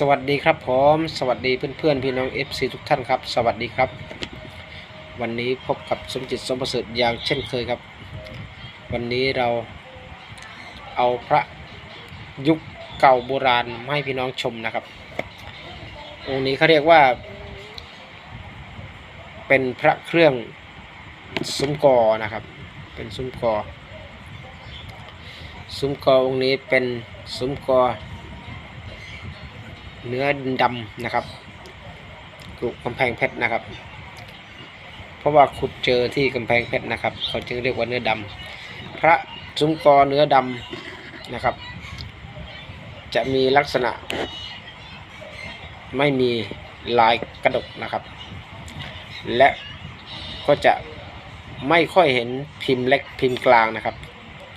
สวัสดีครับผมสวัสดีเพื่อนๆพี่น้อง FC ทุกท่านครับ สวัสดีครับ วันนี้พบกับสมจิตสมประเสริฐอย่างเช่นเคยครับ วันนี้เราเอาพระยุคเก่าโบราณมาให้พี่น้องชมนะครับ องค์นี้เขาเรียกว่า เป็นพระเครื่องซุ้มกอนะครับ เป็นซุ้มกอซุ้มกอองค์นี้เป็นซุ้มกอ เนื้อดำนะครับกรุกำแพงเพชรนะครับ เพราะว่าขุดเจอที่กำแพงเพชรนะครับ เขาจึงเรียกว่าเนื้อดำพระซุ้มกอเนื้อดำนะครับ จะมีลักษณะ ไม่มีลายกระดกนะครับ และก็จะไม่ค่อยเห็นพิมพ์เล็กพิมพ์กลางนะครับ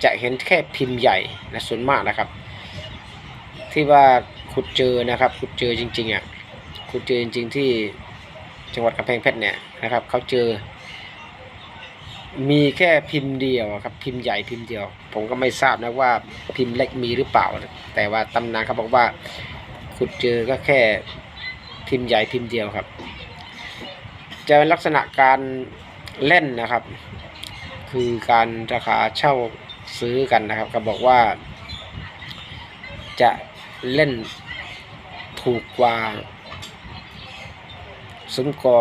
จะเห็นแค่พิมพ์ใหญ่นะส่วนมากนะครับ ที่ว่า ขุดเจอนะครับขุดเจอจริงๆอะขุดเจอจริง ๆ ที่จังหวัดกำแพงเพชรเนี่ยนะครับเขาเจอ มีแค่พิมพ์เดียวครับพิมพ์ใหญ่พิมพ์เดียว ผมก็ไม่ทราบนะว่าพิมพ์เล็กมีหรือเปล่า แต่ว่าตำนานเขาบอกว่าขุดเจอก็แค่พิมพ์ใหญ่พิมพ์เดียวครับ จะเป็นลักษณะการเล่นนะครับ คือการราคาเช่าซื้อกันนะครับ ก็บอกว่าจะเล่น ถูกกว่าซุ้มกอ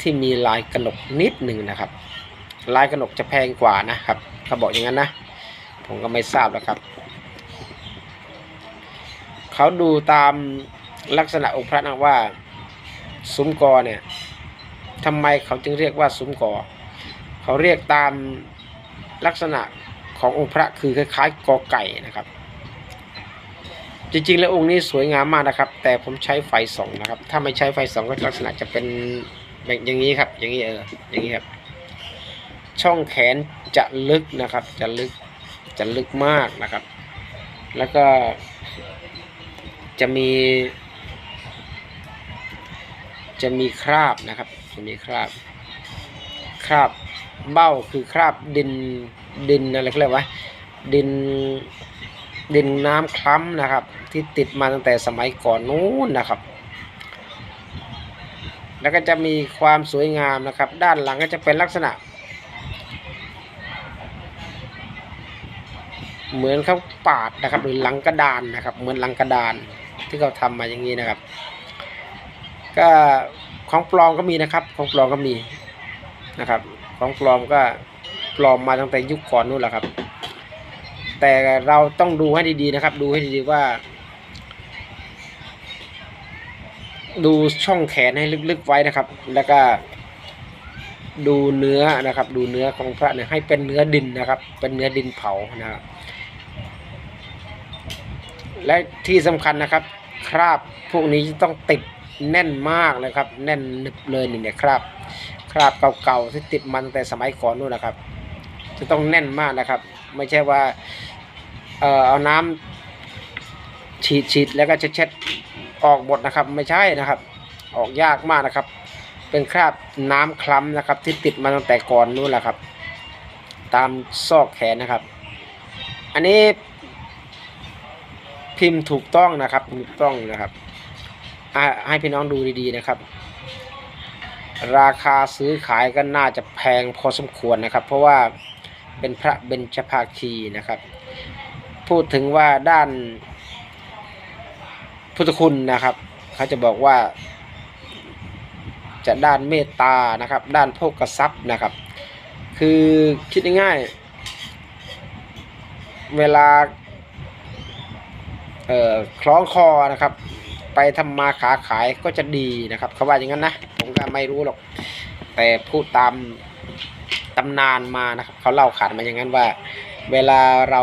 ที่มีลายกระหนกนิดหนึ่งนะครับ ลายกระหนกจะแพงกว่านะครับเขาบอกอย่างนั้นนะ ผมก็ไม่ทราบแล้วครับ เขาดูตามลักษณะองค์พระนะว่าซุ้มกอเนี่ยทำไมเขาจึงเรียกว่าซุ้มกอ เขาเรียกตามลักษณะขององค์พระคือคล้ายๆกอไก่นะครับ จริงๆ แล้วองค์นี้สวยงามมากนะครับ แต่ผมใช้ไฟส่องนะครับ ถ้าไม่ใช้ไฟส่องก็ลักษณะจะเป็นแบบอย่างนี้ครับ อย่างนี้เอออย่างนี้ครับ ช่องแขนจะลึกนะครับ จะลึกจะลึกมากนะครับ แล้วก็จะมี จะมีคราบนะครับ จะมีคราบ คราบเบ้าคือคราบดินดินอะไรเขาเรียกว่าดิน ดินน้ำคล้ำนะครับ ที่ติดมาตั้งแต่สมัยก่อนนู้นนะครับ แล้วก็จะมีความสวยงามนะครับ ด้านหลังก็จะเป็นลักษณะ เหมือนเขาปาดนะครับ หรือหลังกระดานนะครับ เหมือนหลังกระดานที่เขาทำมาอย่างนี้นะครับ ก็ของปลอมก็มีนะครับ ของปลอมก็มีนะครับ ของปลอมก็ปลอมมาตั้งแต่ยุคก่อนนู้นแหละครับ แต่เราต้องดูให้ดีๆนะครับ ดูให้ดีๆว่า ดูช่องแขนให้ลึกๆไว้นะครับ แล้วก็ ดูเนื้อนะครับ ดูเนื้อของพระเนี่ยให้เป็นเนื้อดินนะครับ เป็นเนื้อดินเผานะครับและที่สำคัญนะครับ คราบพวกนี้ต้องติดแน่นมากนะครับ แน่นนึบเลยนี่เนี่ยคราบ คราบเก่าๆที่ติดมันแต่สมัยก่อนนู่นนะครับ จะต้องแน่นมากนะครับ ไม่ใช่ว่า เอ่อเอาน้ำฉีดฉีดแล้วก็เช็ดๆออกหมดนะครับ ไม่ใช่นะครับ ออกยากมากนะครับ เป็นคราบน้ำคล้ำนะครับ ที่ติดมาตั้งแต่ก่อนนู้นแหละครับ ตามซอกแขนนะครับ อันนี้พิมพ์ถูกต้องนะครับถูกต้องนะครับให้พี่น้องดูดีๆนะครับ ราคาซื้อขายก็น่าจะแพงพอสมควรนะครับ เพราะว่าเป็นพระเบญจภาคีนะครับ พูดถึงว่าด้านพุทธคุณนะครับ เขาจะบอกว่า จะด้านเมตตานะครับ ด้านโภกทรัพย์นะครับ คือคิดง่ายๆเวลาเอ่อคล้องคอนะครับ ไปทำมาขาขายก็จะดีนะครับ เขาว่าอย่างนั้นนะผมก็ไม่รู้หรอก แต่พูดตามตำนานมานะครับ เขาเล่าขานมาอย่างนั้นว่า เวลาเรา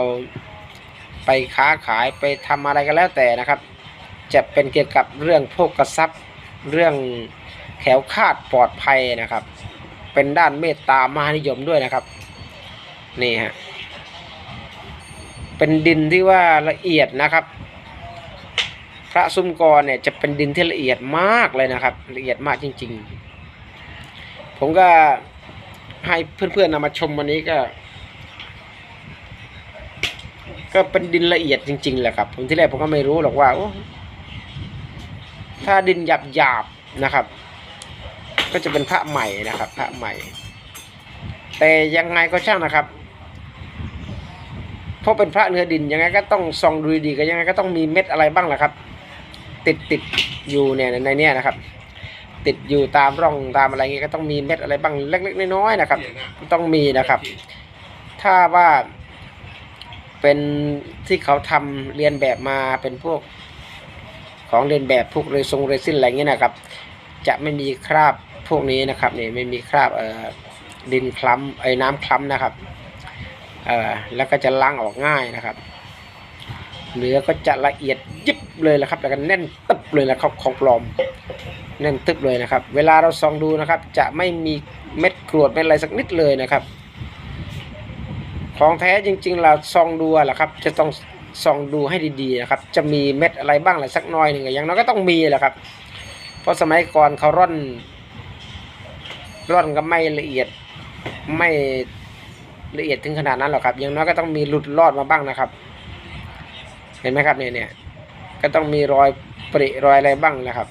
ไปค้าขายไปทำอะไรก็แล้วแต่นะครับ จะเป็นเกี่ยวกับเรื่องโภกทรัพย์เรื่องแขวคาดปลอดภัยนะครับ เป็นด้านเมตตามหานิยมด้วยนะครับนี่ฮะเป็นดินที่ว่าละเอียดนะครับ พระซุ้มกรเนี่ยจะเป็นดินที่ละเอียดมากเลยนะครับ ละเอียดมากจริง ๆ ผมก็ให้เพื่อนๆนำมาชมวันนี้ก็ ก็เป็นดินละเอียดจริงๆแหละครับผมที่แรกผมก็ไม่รู้หรอกว่าโอ้ถ้าดินหยาบหยาบๆนะครับ ก็จะเป็นพระใหม่นะครับ พระใหม่ แต่ยังไงก็ช่างนะครับเพราะเป็นพระเนื้อดินยังไงก็ต้องส่องดูดีๆก็ยังไงก็ต้องมีเม็ดอะไรบ้างแหละครับ ติดติดอยู่เนี่ยในเนี้ยนะครับ ติดอยู่ตามร่องตามอะไรเงี้ยก็ต้องมีเม็ดอะไรบ้างเล็กๆน้อยๆนะครับ ต้องมีนะครับ ถ้าว่า เป็นที่เขาทำเรียนแบบมาเป็นพวกของเรียนแบบพวกเรซงเรซินอะไรเงี้ยนะครับ จะไม่มีคราบพวกนี้นะครับนี่ไม่มีคราบเอ่อดินคล้ำไอ้น้ำคล้ำนะครับเอ่อแล้วก็จะล้างออกง่ายนะครับเนื้อก็จะละเอียดยิบเลยแหละครับแล้วก็แน่นตึบเลยแหละครับของปลอมแน่นตึบเลยนะครับ เวลาเราส่องดูนะครับ จะไม่มีเม็ดกรวดเม็ดอะไรสักนิดเลยนะครับ ของแท้จริงๆเราส่องดูแหละครับ จะต้องส่องดูให้ดีๆนะครับ จะมีเม็ดอะไรบ้างอะไรสักน้อยหนึ่งอะอย่างน้อยก็ต้องมีแหละครับ เพราะสมัยก่อนเขาร่อน ร่อนก็ไม่ละเอียดไม่ละเอียดถึงขนาดนั้นหรอกครับ อย่างน้อยก็ต้องมีหลุดรอดมาบ้างนะครับ เห็นไหมครับเนี่ยเนี่ยก็ต้องมีรอยปริรอยอะไรบ้างนะครับ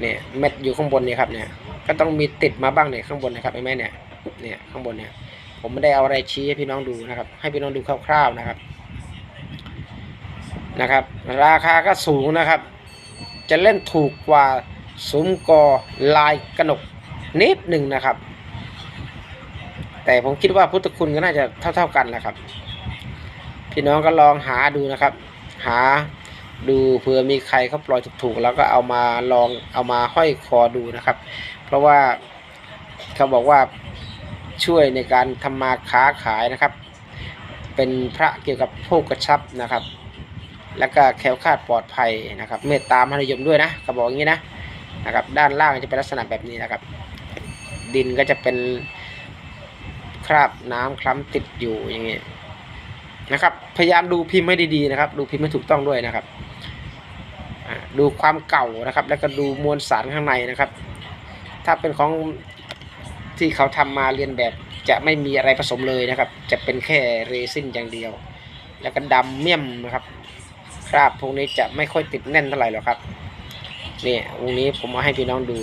เนี่ยเม็ดอยู่ข้างบนเนี่ยครับเนี่ยก็ต้องมีติดมาบ้างเนี่ยข้างบนนะครับเห็นไหมเนี่ยเนี่ยข้างบนเนี่ย ผมไม่ได้เอาอะไรชี้ให้พี่น้องดูนะครับ ให้พี่น้องดูคร่าวๆนะครับ นะครับ ราคาก็สูงนะครับ จะเล่นถูกกว่าซุ้มกอลายกระหนกนิดหนึ่งนะครับ แต่ผมคิดว่าพุทธคุณก็น่าจะเท่า ๆกันนะครับ พี่น้องก็ลองหาดูนะครับ หาดูเผื่อมีใครเขาปล่อยถูกๆแล้วก็เอามาลองเอามาห้อยคอดูนะครับ เพราะว่าเขาบอกว่า ช่วยในการทำมาค้าขายนะครับ เป็นพระเกี่ยวกับโภคทรัพย์นะครับ แล้วก็แคล้วคลาดปลอดภัยนะครับ เมตตามหานิยมด้วยนะเขาบอกอย่างนี้นะนะครับ ด้านล่างจะเป็นลักษณะแบบนี้นะครับ ดินก็จะเป็นคราบน้ำคล้ำติดอยู่อย่างนี้นะครับ พยายามดูพิมพ์ให้ดีๆนะครับ ดูพิมพ์ให้ถูกต้องด้วยนะครับดูความเก่านะครับ แล้วก็ดูมวลสารข้างในนะครับ ถ้าเป็นของ ที่เขาทำมาเรียนแบบจะไม่มีอะไรผสมเลยนะครับ จะเป็นแค่เรซินอย่างเดียว แล้วก็ดำเมี่ยมนะครับคราบพวกนี้จะไม่ค่อยติดแน่นเท่าไหร่หรอกครับนี่วงนี้ผมเอาให้พี่น้องดู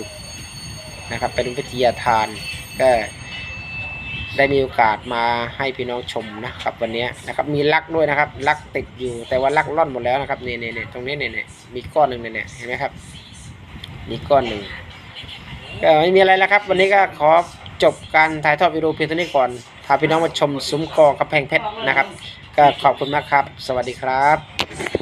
นะครับ เป็นวิทยาทานก็ได้มีโอกาสมาให้พี่น้องชมนะครับ วันนี้นะครับมีลักด้วยนะครับ ลักติดอยู่แต่ว่าลักล่อนหมดแล้วนะครับนี่นี่นี่ตรงนี้เนี่นี่มีก้อนหนึ่งเนี่ยเห็นไหมครับ มีก้อนหนึ่งก็ไม่มีอะไรแล้วครับ วันนี้ก็ขอ จบการถ่ายทอดวิดีโอเพียงเท่านี้ก่อนพาพี่น้องมาชมซุ้มกอกระแพงเพชรนะครับ ก็ขอบคุณมากครับ สวัสดีครับ